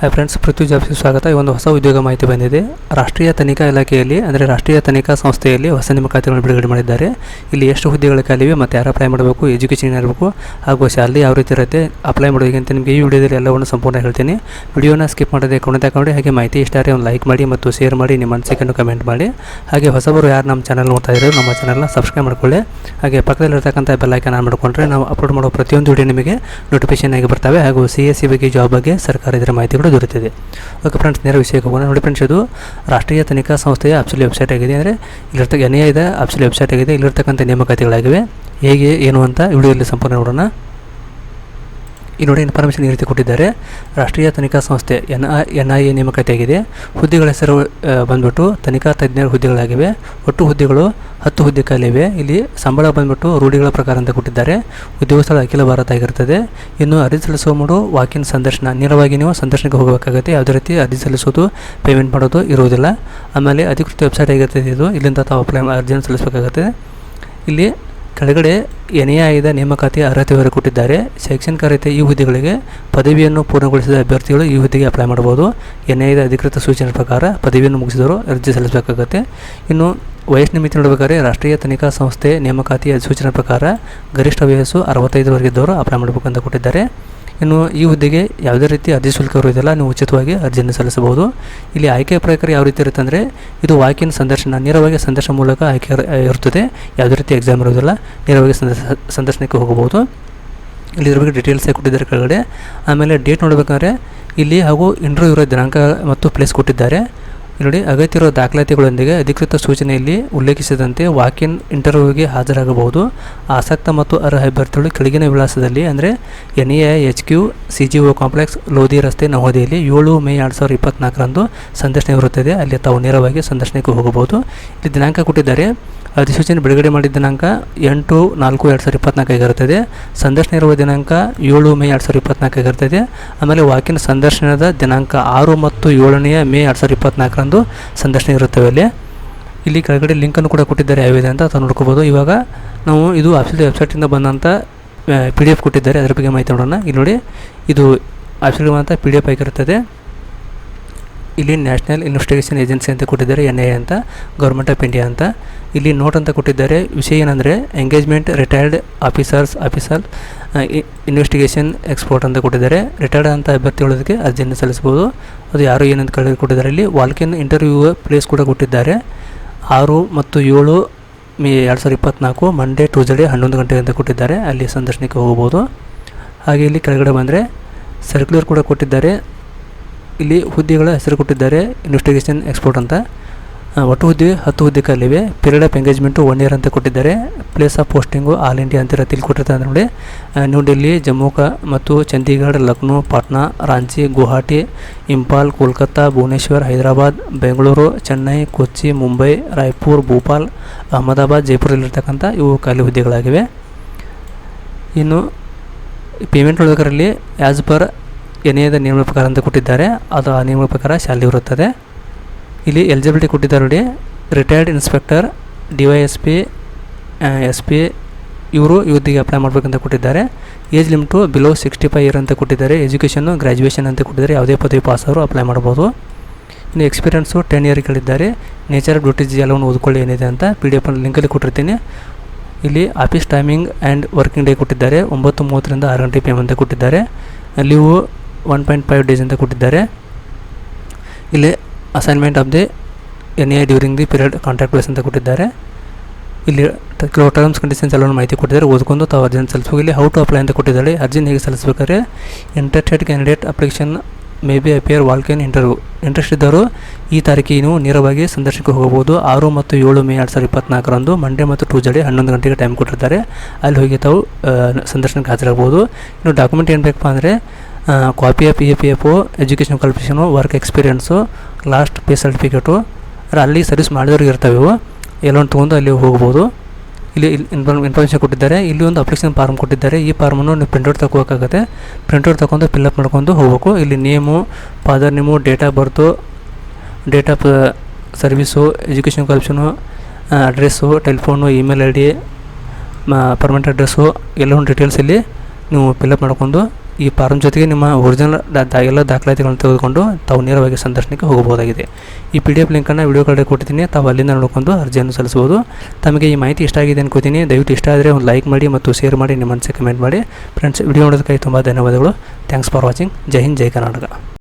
Hi friends ಪೃಥ್ವಿ ಜಾಬ್ಸ್ಗೆ ಸ್ವಾಗತ ಈ ಒಂದು ಹೊಸ ಉದ್ಯೋಗ ಮಾಹಿತಿ ಬಂದಿದೆ. ರಾಷ್ಟ್ರೀಯ ತನಿಖಾ ಇಲಾಖೆಯಲ್ಲಿ, ಅಂದರೆ ರಾಷ್ಟ್ರೀಯ ತನಿಖಾ ಸಂಸ್ಥೆಯಲ್ಲಿ ಹೊಸ ನೇಮಕಾತಿಗಳನ್ನು ಬಿಡುಗಡೆ ಮಾಡಿದ್ದಾರೆ. ಇಲ್ಲಿ ಎಷ್ಟು ಹುದ್ದೆಗಳ ಖಾಲಿವೆ ಮತ್ತು ಯಾರು ಅಪ್ಲೈ ಮಾಡಬೇಕು ಎಜುಕೇಷನ್ ಇರಬೇಕು ಹಾಗೂ ಶಾಲೆ ಯಾವ ರೀತಿ ಇರುತ್ತೆ ಅಪ್ಲೈ ಮಾಡೋದಕ್ಕೆ ನಿಮಗೆ ಈ ವಿಡಿಯೋದಲ್ಲಿ ಎಲ್ಲವನ್ನು ಸಂಪೂರ್ಣ ಹೇಳ್ತೀನಿ. ವಿಡಿಯೋನ ಸ್ಕಿಪ್ ಮಾಡದೆ ಕೊನೆ ತಗೊಂಡು ಹಾಗೆ ಮಾಹಿತಿ ಇಷ್ಟಾರೆ ಒಂದು ಲೈಕ್ ಮಾಡಿ ಮತ್ತು ಶೇರ್ ಮಾಡಿ ನಿಮ್ಮ ಅನಿಸಿಕೆಯನ್ನು ಕಮೆಂಟ್ ಮಾಡಿ. ಹಾಗೆ ಹೊಸಬರು ಯಾರು ನಮ್ಮ ಚಾನಲ್ ನೋಡ್ತಾ ಇದ್ದಾರೆ ನಮ್ಮ ಚಾನಲ್ನ ಸಬ್ಸ್ಕ್ರೈಬ್ ಮಾಡಿಕೊಳ್ಳಿ. ಹಾಗೆ ಪಕ್ಕದಲ್ಲಿರ್ತಕ್ಕಂಥ ಬೆಲ್ಲೈಕನ್ ಆನ್ ಮಾಡಿಕೊಂಡ್ರೆ ನಾವು ಅಪ್ಲೋಡ್ ಮಾಡೋ ಪ್ರತಿಯೊಂದು ವಿಡಿಯೋ ನಿಮಗೆ ನೋಟಿಫಿಕೇಶನ್ ಆಗಿ ಬರ್ತವೆ. ಹಾಗೂ ಸಿ ಸಿ ಬಗ್ಗೆ ಜಾಬ್ ಬಗ್ಗೆ ಸರ್ಕಾರ ಇದರ ಮಾಹಿತಿ ಕೂಡ ದೊರೆತಿದೆ ಓಕೆ ಫ್ರೆಂಡ್ಸ್ ನೇರ ವಿಷಯಕ್ಕೆ ಹೋಗೋಣ ನೋಡಿ ಫ್ರೆಂಡ್ಸ್ ಇದು ರಾಷ್ಟ್ರೀಯ ತನಿಖಾ ಸಂಸ್ಥೆಯ ಅಪ್ಸಲಿ ವೆಬ್ಸೈಟ್ ಆಗಿದೆ. ಅಂದರೆ ಇಲ್ಲಿರ್ತಕ್ಕ ಎನ್ ಇದೆ ಅಪ್ಸಲಿ ವೆಬ್ಸೈಟ್ ಆಗಿದೆ. ಇಲ್ಲಿರ್ತಕ್ಕಂಥ ನೇಮಕಾತಿಗಳಾಗಿವೆ. ಹೇಗೆ, ಏನು ಅಂತ ವಿಡಿಯೋದಲ್ಲಿ ಸಂಪೂರ್ಣ ನೋಡೋಣ. ಈ ನೋಡಿ ಇನ್ಫಾರ್ಮೇಷನ್ ಈ ರೀತಿ ಕೊಟ್ಟಿದ್ದಾರೆ. ರಾಷ್ಟ್ರೀಯ ತನಿಖಾ ಸಂಸ್ಥೆ N I N I A ನೇಮಕಾತಿಯಾಗಿದೆ. ಹುದ್ದೆಗಳ ಹೆಸರು ಬಂದ್ಬಿಟ್ಟು ತನಿಖಾ ತಜ್ಞರ ಹುದ್ದೆಗಳಾಗಿವೆ. ಒಟ್ಟು ಹುದ್ದೆಗಳು ಹತ್ತು ಹುದ್ದೆ ಖಾಲಿವೆ ಇಲ್ಲಿ ಸಂಬಳ ಬಂದ್ಬಿಟ್ಟು ರೂಢಿಗಳ ಪ್ರಕಾರ ಅಂತ ಕೊಟ್ಟಿದ್ದಾರೆ. ಉದ್ಯೋಗ ಸ್ಥಳ ಅಖಿಲ ಭಾರತ ಆಗಿರ್ತದೆ. ಇನ್ನು ಅರ್ಜಿ ಸಲ್ಲಿಸುವ ಮೂಡು ವಾಕಿನ್ ಸಂದರ್ಶನ. ನೇರವಾಗಿ ನೀವು ಸಂದರ್ಶನಕ್ಕೆ ಹೋಗಬೇಕಾಗುತ್ತೆ. ಯಾವುದೇ ರೀತಿ ಅರ್ಜಿ ಸಲ್ಲಿಸೋದು ಪೇಮೆಂಟ್ ಮಾಡೋದು ಇರುವುದಿಲ್ಲ. ಆಮೇಲೆ ಅಧಿಕೃತ ವೆಬ್ಸೈಟ್ ಆಗಿರ್ತದೆ ಇದು? ಇಲ್ಲಿಂದ ತಾವು ಅಪ್ಲೈ ಅರ್ಜಿಯನ್ನು ಸಲ್ಲಿಸಬೇಕಾಗುತ್ತೆ. ಇಲ್ಲಿ ಕೆಳಗಡೆ ಎನ್ ಎ ಐದ ನೇಮಕಾತಿಯ ವಿವರ ಕೊಟ್ಟಿದ್ದಾರೆ ಶೈಕ್ಷಣಿಕ ಅರ್ಹತೆ ಈ ಹುದ್ದೆಗಳಿಗೆ ಪದವಿಯನ್ನು ಪೂರ್ಣಗೊಳಿಸಿದ ಅಭ್ಯರ್ಥಿಗಳು ಈ ಹುದ್ದೆಗೆ ಅಪ್ಲೈ ಮಾಡ್ಬೋದು ಎನ್ ಐದ ಅಧಿಕೃತ ಸೂಚನೆ ಪ್ರಕಾರ ಪದವಿಯನ್ನು ಮುಗಿಸಿದವರು ಅರ್ಜಿ ಸಲ್ಲಿಸಬೇಕಾಗತ್ತೆ. ಇನ್ನು ವಯಸ್ಸಿನ ಮಿತಿ ನೋಡಬೇಕಾದ್ರೆ ರಾಷ್ಟ್ರೀಯ ತನಿಖಾ ಸಂಸ್ಥೆ ನೇಮಕಾತಿಯ ಸೂಚನೆ ಪ್ರಕಾರ ಗರಿಷ್ಠ ವಯಸ್ಸು ಅರವತ್ತೈದರವರೆಗಿದ್ದವರು ಅಪ್ಲೈ ಮಾಡಬೇಕು ಅಂತ ಕೊಟ್ಟಿದ್ದಾರೆ. ಇನ್ನು ಈ ಹುದ್ದೆಗೆ ಯಾವುದೇ ರೀತಿ ಅರ್ಜಿ ಶುಲ್ಕ ಇರುವುದಿಲ್ಲ ನೀವು ಉಚಿತವಾಗಿ ಅರ್ಜಿಯನ್ನು ಸಲ್ಲಿಸಬಹುದು. ಇಲ್ಲಿ ಆಯ್ಕೆ ಪ್ರಕಾರ ಯಾವ ರೀತಿ ಇರುತ್ತೆ ಅಂದರೆ, ಇದು ವಾಕಿನ್ ಸಂದರ್ಶನ, ನೇರವಾಗಿ ಸಂದರ್ಶನ ಮೂಲಕ ಆಯ್ಕೆ ಇರ- ಇರುತ್ತದೆ. ಯಾವುದೇ ರೀತಿ ಎಕ್ಸಾಮ್ ಇರೋದಿಲ್ಲ ನೇರವಾಗಿ ಸಂದರ್ಶ, ಸಂದರ್ಶನಕ್ಕೆ ಹೋಗಬಹುದು. ಇಲ್ಲಿ ಇದ್ರ ಬಗ್ಗೆ ಡೀಟೇಲ್ಸೇ ಕೊಟ್ಟಿದ್ದಾರೆ ಕೆಳಗಡೆ. ಆಮೇಲೆ ಡೇಟ್ ನೋಡಬೇಕಂದ್ರೆ, ಇಲ್ಲಿ ಹಾಗೂ ಇಂಟರ್ವ್ಯೂ ಇರೋ ದಿನಾಂಕ ಮತ್ತು ಪ್ಲೇಸ್ ಕೊಟ್ಟಿದ್ದಾರೆ. ನೋಡಿ ಅಗತ್ಯ ಇರೋ ದಾಖಲಾತಿಗಳೊಂದಿಗೆ ಅಧಿಕೃತ ಸೂಚನೆಯಲ್ಲಿ ಉಲ್ಲೇಖಿಸಿದಂತೆ ವಾಕಿನ್ ಇಂಟರ್ವ್ಯೂಗೆ ಹಾಜರಾಗಬಹುದು. ಆಸಕ್ತ ಮತ್ತು ಅರ್ಹ ಅಭ್ಯರ್ಥಿಗಳು ಕೆಳಗಿನ ವಿಳಾಸದಲ್ಲಿ ಅಂದರೆ N A H Q, C G O complex, Lodhi ರಸ್ತೆ ನವೋದೆಯಲ್ಲಿ ಏಳು ಮೇ ಎರಡು ಸಾವಿರದ ಇಪ್ಪತ್ತ್ನಾಲ್ಕರಂದು ಸಂದರ್ಶನ ಇರುತ್ತದೆ. ಅಲ್ಲಿ ತಾವು ನೇರವಾಗಿ ಸಂದರ್ಶನಕ್ಕೆ ಹೋಗಬಹುದು. ಇಲ್ಲಿ ದಿನಾಂಕ ಕೊಟ್ಟಿದ್ದಾರೆ. ಅಧಿಸೂಚನೆ ಬಿಡುಗಡೆ ಮಾಡಿದ ದಿನಾಂಕ ಎಂಟು ನಾಲ್ಕು ಎರಡು ಸಾವಿರದ ಇಪ್ಪತ್ನಾಲ್ಕಾಗಿರುತ್ತದೆ ಸಂದರ್ಶನ ಇರುವ ದಿನಾಂಕ ಏಳು ಮೇ ಎರಡು ಸಾವಿರದ ಇಪ್ಪತ್ನಾಲ್ಕಾಗಿರ್ತದೆ ಆಮೇಲೆ ವಾಕಿನ ಸಂದರ್ಶನದ ದಿನಾಂಕ ಆರು ಮತ್ತು ಏಳನೆಯ ಮೇ ಎರಡು ಸಾವಿರದ ಇಪ್ಪತ್ನಾಲ್ಕರಂದು ಸಂದರ್ಶನ ಇರುತ್ತವೆ ಅಲ್ಲಿ. ಇಲ್ಲಿ ಕೆಳಗಡೆ ಲಿಂಕನ್ನು ಕೂಡ ಕೊಟ್ಟಿದ್ದಾರೆ ಯಾವಿದೆ ಅಂತ ತಾವು ನೋಡ್ಕೋಬೋದು. ಇವಾಗ ನಾವು ಇದು ಆಫೀಸ್ ವೆಬ್ಸೈಟಿಂದ ಬಂದಂಥ ಪಿ ಡಿ ಎಫ್ ಕೊಟ್ಟಿದ್ದಾರೆ. ಅದ್ರ ಬಗ್ಗೆ ಮಾಹಿತಿ ನೋಡೋಣ. ಇಲ್ಲಿ ನೋಡಿ, ಇದು ಆಫೀಸ್ಗೆ ಬಂದಂಥ ಪಿ ಡಿ ಎಫ್ ಆಗಿರುತ್ತದೆ. ಇಲ್ಲಿ ನ್ಯಾಷನಲ್ ಇನ್ವೆಸ್ಟಿಗೇಷನ್ ಏಜೆನ್ಸಿ ಅಂತ ಕೊಟ್ಟಿದ್ದಾರೆ ಎನ್ ಐ ಅಂತ ಗೌರ್ಮೆಂಟ್ ಆಫ್ ಇಂಡಿಯಾ ಅಂತ. ಇಲ್ಲಿ ನೋಟ್ ಅಂತ ಕೊಟ್ಟಿದ್ದಾರೆ. ವಿಷಯ ಏನಂದರೆ engagement retired officers officer investigation expert ಅಂತ ಕೊಟ್ಟಿದ್ದಾರೆ. ರಿಟೈರ್ಡ್ ಅಂತ ಅಭ್ಯರ್ಥಿಗಳದಕ್ಕೆ ಅರ್ಜಿಯನ್ನು ಸಲ್ಲಿಸ್ಬೋದು ಅದು ಯಾರು ಏನಂತ ಕೇಳಿ ಕೊಟ್ಟಿದ್ದಾರೆ. ಇಲ್ಲಿ ವಾಲ್ಕಿನ್ ಇಂಟರ್ವ್ಯೂ ಪ್ಲೇಸ್ ಕೂಡ ಕೊಟ್ಟಿದ್ದಾರೆ. ಆರು ಮತ್ತು ಏಳು ಮೇ ಎರಡು ಸಾವಿರದ ಇಪ್ಪತ್ತ್ನಾಲ್ಕು ಮಂಡೇ ಟ್ಯೂಸ್ಡೇ ಹನ್ನೊಂದು ಗಂಟೆ ಅಂತ ಕೊಟ್ಟಿದ್ದಾರೆ. ಅಲ್ಲಿ ಸಂದರ್ಶನಕ್ಕೆ ಹೋಗ್ಬೋದು ಹಾಗೆ ಇಲ್ಲಿ ಕೆಳಗಡೆ ಬಂದರೆ ಸರ್ಕ್ಯುಲರ್ ಕೂಡ ಕೊಟ್ಟಿದ್ದಾರೆ. ಇಲ್ಲಿ ಹುದ್ದೆಗಳ ಹೆಸರು ಕೊಟ್ಟಿದ್ದಾರೆ. ಇನ್ವೆಸ್ಟಿಗೇಷನ್ ಎಕ್ಸ್ಪೋರ್ಟ್ ಅಂತ. ಒಟ್ಟು ಹುದ್ದೆ, ಹತ್ತು ಹುದ್ದೆ ಖಾಲಿವೆ period of engagement one year ಅಂತ ಕೊಟ್ಟಿದ್ದಾರೆ. Place of posting all India ಅಂತ ಇಲ್ಲಿ ಕೊಟ್ಟಿರ್ತಾರೆ ನೋಡಿ ನ್ಯೂ ಡೆಲ್ಲಿ ಜಮ್ಮು ಕ ಮತ್ತು ಚಂಡೀಗಢ ಲಕ್ನೋ ಪಾಟ್ನಾ ರಾಂಚಿ ಗುವಾಹಟಿ ಇಂಪಾಲ್ ಕೋಲ್ಕತ್ತಾ ಭುವನೇಶ್ವರ್ ಹೈದರಾಬಾದ್ ಬೆಂಗಳೂರು ಚೆನ್ನೈ ಕೊಚ್ಚಿ ಮುಂಬೈ ರಾಯ್ಪುರ್ ಭೋಪಾಲ್ ಅಹಮದಾಬಾದ್ ಜೈಪುರಲ್ಲಿರ್ತಕ್ಕಂಥ ಇವು ಖಾಲಿ ಹುದ್ದೆಗಳಾಗಿವೆ. ಇನ್ನು ಪೇಮೆಂಟ್ ಒಳಗರಲ್ಲಿ ಆ್ಯಸ್ ಪರ್ ಎನೆಯದ ನಿಯಮ ಪ್ರಕಾರ ಅಂತ ಕೊಟ್ಟಿದ್ದಾರೆ. ಅದು ಆ ನಿಯಮ ಪ್ರಕಾರ ಶಾಲೆ ಇರುತ್ತದೆ ಇಲ್ಲಿ ಎಲಿಜಿಬಿಲಿಟಿ ಕೊಟ್ಟಿದ್ದಾರೆ ನೋಡಿ. Retired inspector D Y S P S P ಇವರು ಯುದ್ಧಿಗೆ ಅಪ್ಲೈ ಮಾಡಬೇಕಂತ ಕೊಟ್ಟಿದ್ದಾರೆ. Age limit below sixty five year ಅಂತ ಕೊಟ್ಟಿದ್ದಾರೆ. ಎಜುಕೇಷನ್ನು ಗ್ರ್ಯಾಜುಯೇಷನ್ ಅಂತ ಕೊಟ್ಟಿದ್ದಾರೆ. ಯಾವುದೇ ಪದವಿ ಪಾಸ್ ಅವರು ಅಪ್ಲೈ ಮಾಡ್ಬೋದು. ಇನ್ನು ಎಕ್ಸ್ಪೀರಿಯನ್ಸು ಟೆನ್ ಇಯರ್ ಕೇಳಿದ್ದಾರೆ ನೇಚರ್ ಡ್ಯೂಟೀಸ್ ಎಲ್ಲವನ್ನು ಓದ್ಕೊಳ್ಳಿ ಏನಿದೆ ಅಂತ ಪಿ ಡಿ ಎಫ್ ಲಿಂಕಲ್ಲಿ ಕೊಟ್ಟಿರ್ತೀನಿ. ಇಲ್ಲಿ office timing and working day ಕೊಟ್ಟಿದ್ದಾರೆ. ಒಂಬತ್ತು ಮೂವತ್ತರಿಂದ ಆರು ಗಂಟೆ ಪಿ ಎಂ ಅಂತ ಕೊಟ್ಟಿದ್ದಾರೆ. Leave one point five days ಅಂತ ಕೊಟ್ಟಿದ್ದಾರೆ. ಇಲ್ಲಿ assignment of the N A during the period contract place ಅಂತ ಕೊಟ್ಟಿದ್ದಾರೆ. ಇಲ್ಲಿ ಕೆಲವು ಟರ್ಮ್ಸ್ ಕಂಡೀಷನ್ಸ್ ಎಲ್ಲ ಮಾಹಿತಿ ಕೊಟ್ಟಿದ್ದಾರೆ. ಓದ್ಕೊಂಡು ತಾವು ಅರ್ಜಿಯನ್ನು ಸಲ್ಲಿಸಬೇಕು. ಇಲ್ಲಿ ಹೌ ಟು ಅಪ್ಲೈ ಅಂತ ಕೊಟ್ಟಿದ್ದಾರೆ. ಅರ್ಜಿನ ಹೇಗೆ ಸಲ್ಲಿಸಬೇಕಾದ್ರೆ interested candidate application may be appear walk in interview interest ಇದ್ದವರು ಈ ತಾರೀಕಿಗೆ ನೀವು ನೇರವಾಗಿ ಸಂದರ್ಶನಕ್ಕೆ ಹೋಗಬಹುದು. ಆರು ಮತ್ತು ಏಳು ಮೇ ಎರಡು ಸಾವಿರದ ಇಪ್ಪತ್ನಾಲ್ಕರಂದು ಮಂಡೇ ಮತ್ತು ಟ್ಯೂಸ್ಡೇ ಹನ್ನೊಂದು ಗಂಟೆಗೆ ಟೈಮ್ ಕೊಟ್ಟಿರ್ತಾರೆ ಅಲ್ಲಿ ಹೋಗಿ ತಾವು ಸಂದರ್ಶನಕ್ಕೆ ಹಾಜರಾಗ್ಬೋದು ಇನ್ನು ಡಾಕ್ಯುಮೆಂಟ್ ಏನು ಬೇಕಪ್ಪ ಅಂದರೆ copy of E P F education qualification work experience last pay certificate ಅಲ್ಲಿ ಸರ್ವಿಸ್ ಮಾಡಿದವ್ರಿಗೆ ಇರ್ತವೆ ಇವು. ಎಲ್ಲೊಂದು ತೊಗೊಂಡು ಅಲ್ಲಿ ಹೋಗ್ಬೋದು. ಇಲ್ಲಿ ಇನ್ಫಾರ್ಮ್ ಇನ್ಫಾರ್ಮೇಷನ್ ಕೊಟ್ಟಿದ್ದಾರೆ. ಇಲ್ಲಿ ಒಂದು ಅಪ್ಲಿಕೇಶನ್ ಫಾರ್ಮ್ ಕೊಟ್ಟಿದ್ದಾರೆ. ಈ ಫಾರ್ಮನ್ನು ನೀವು ಪ್ರಿಂಟೌಟ್ ತಗೋಬೇಕಾಗುತ್ತೆ. ಪ್ರಿಂಟೌಟ್ ತಗೊಂಡು ಫಿಲ್ಅಪ್ ಮಾಡ್ಕೊಂಡು ಹೋಗ್ಬೇಕು. ಇಲ್ಲಿ name father name date of birth date of service education qualification address telephone email I D permanent address ಎಲ್ಲೊಂದು ಡೀಟೇಲ್ಸ್ ಇಲ್ಲಿ ನೀವು ಫಿಲ್ಅಪ್ ಮಾಡ್ಕೊಂಡು ಈ ಫಾರ್ಮ್ ಜೊತೆಗೆ ನಿಮ್ಮ ಒರಿಜಿನಲ್ ದಾ ಎಲ್ಲ ದಾಖಲಾತಿಗಳನ್ನು ತೆಗೆದುಕೊಂಡು ತಾವು ನೇರವಾಗಿ ಸಂದರ್ಶನಕ್ಕೆ ಹೋಗಬಹುದಾಗಿದೆ. ಈ ಪಿ ಡಿ ಎಫ್ ಲಿಂಕನ್ನು ವಿಡಿಯೋ ಕಡೆ ಕೊಟ್ಟಿದ್ದೀನಿ. ತಾವು ಅಲ್ಲಿಂದ ನೋಡ್ಕೊಂಡು ಅರ್ಜಿಯನ್ನು ಸಲ್ಲಿಸಬಹುದು. ತಮಗೆ ಈ ಮಾಹಿತಿ ಇಷ್ಟ ಆಗಿದೆ ಅನ್ಕೋತೀನಿ. ದಯವಿಟ್ಟು ಇಷ್ಟ ಆದರೆ ಒಂದು ಲೈಕ್ ಮಾಡಿ ಮತ್ತು ಶೇರ್ ಮಾಡಿ, ನಿಮ್ಮ ಮನಸ್ಸಿಗೆ ಕಮೆಂಟ್ ಮಾಡಿ. ಫ್ರೆಂಡ್ಸ್ ವಿಡಿಯೋ ನೋಡೋದಕ್ಕಾಗಿ ತುಂಬ ಧನ್ಯವಾದಗಳು. ಥ್ಯಾಂಕ್ಸ್ ಫಾರ್ ವಾಚಿಂಗ್ ಜೈ ಹಿಂದ್, ಜೈ ಕರ್ನಾಟಕ.